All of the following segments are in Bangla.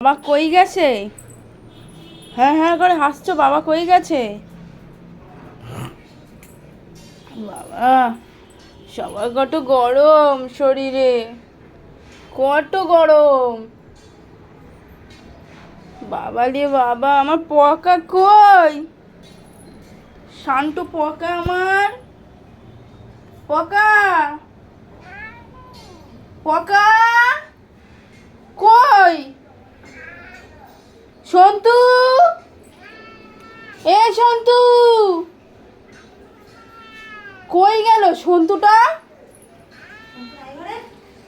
বাবা কই গেছে? হ্যাঁ হ্যাঁ করে হাসছো, বাবা কই গেছে? বাবা, সবার কত গরম শরীরে, কত গরম। বাবা রে বাবা, আমার পকা কই? শান্ত পকা আমার। পকা? পকা কই সন্তু এ সন্তু কই গেল সন্তুটা?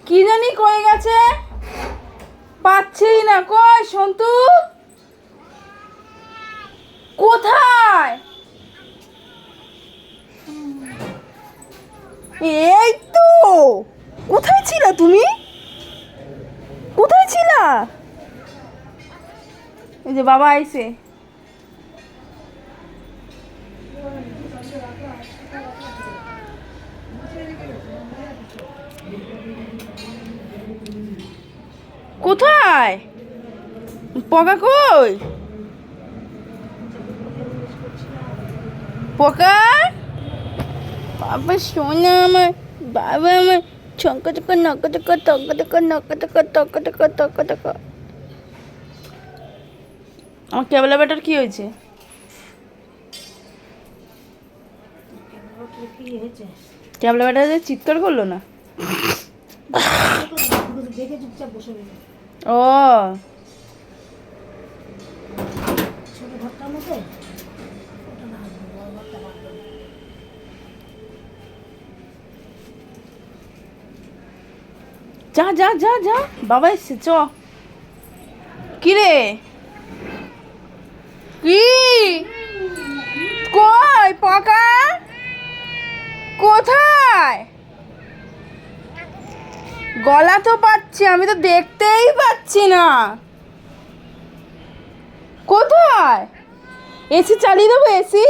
কি জানি কই গেছে? পাচ্ছি না। কই সন্তু? কোথায়? এই তো! কোথায় ছিলা তুমি? কোথায় ছিলা? এই যে বাবা আইছে। কোথায়? পকা কই? পকা? বাবা, শোনা আমার বাবা আমার ছঙ্ক টক নক টক তক টক নক টক তক টক তক টক আমার ক্যাবলা ব্যাটার কি হয়েছে? ক্যাবলা ব্যাটার চিৎকার করল না? দেখে চুপচাপ বসে ও। যা যা যা যা। বাবা এসছে চ। কিরে? কি? কই পাকা? কোথায়? গলা তো পাচ্ছি, আমি তো দেখতেই পাচ্ছি না। কোথায়? এসি চালিয়ে দেবো, এসি?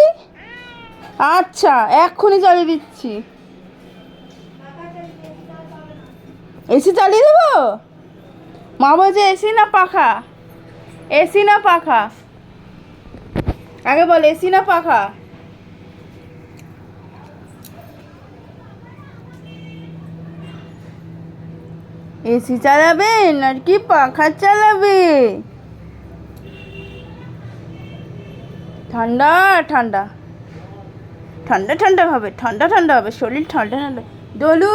আচ্ছা এক্ষুনি চালিয়ে দিচ্ছি। এসি চালিয়ে দেবো? মা বলছে, এসি না পাখা, এসি না পাখা। আগে বল, এসি না পাখা। এসি চালাবেন আর কি পাখা চালাবে ঠান্ডা ঠান্ডা ঠান্ডা ঠান্ডা হবে ঠান্ডা ঠান্ডা হবে শরীর ঠান্ডা ঠান্ডা ডলু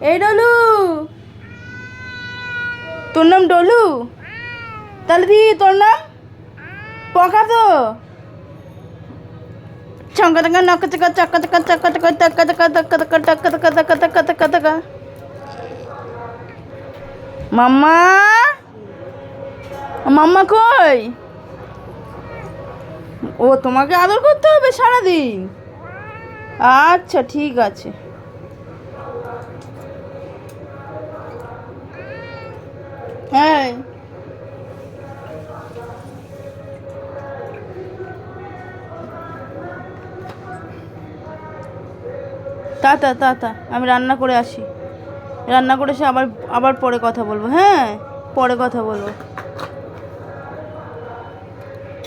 এই ডলু তোর নাম ডলু তাহলে দি তোর নাম পকা তো চঙ্কা টাকা নক টাকা চক্কা টাকা টাকা টাকা টাকা টাকা টাকা টাকা টাকা টাকা টাকা টাকা মাম্মা? মাম্মা কই? ও, তোমাকে আদর করতে হবে সারাদিন? আচ্ছা ঠিক আছে। হ্যাঁ তা তা তা, আমি রান্না করে আসি। রান্না করে সে আবার আবার পরে কথা বলব। হ্যাঁ পরে কথা বলব।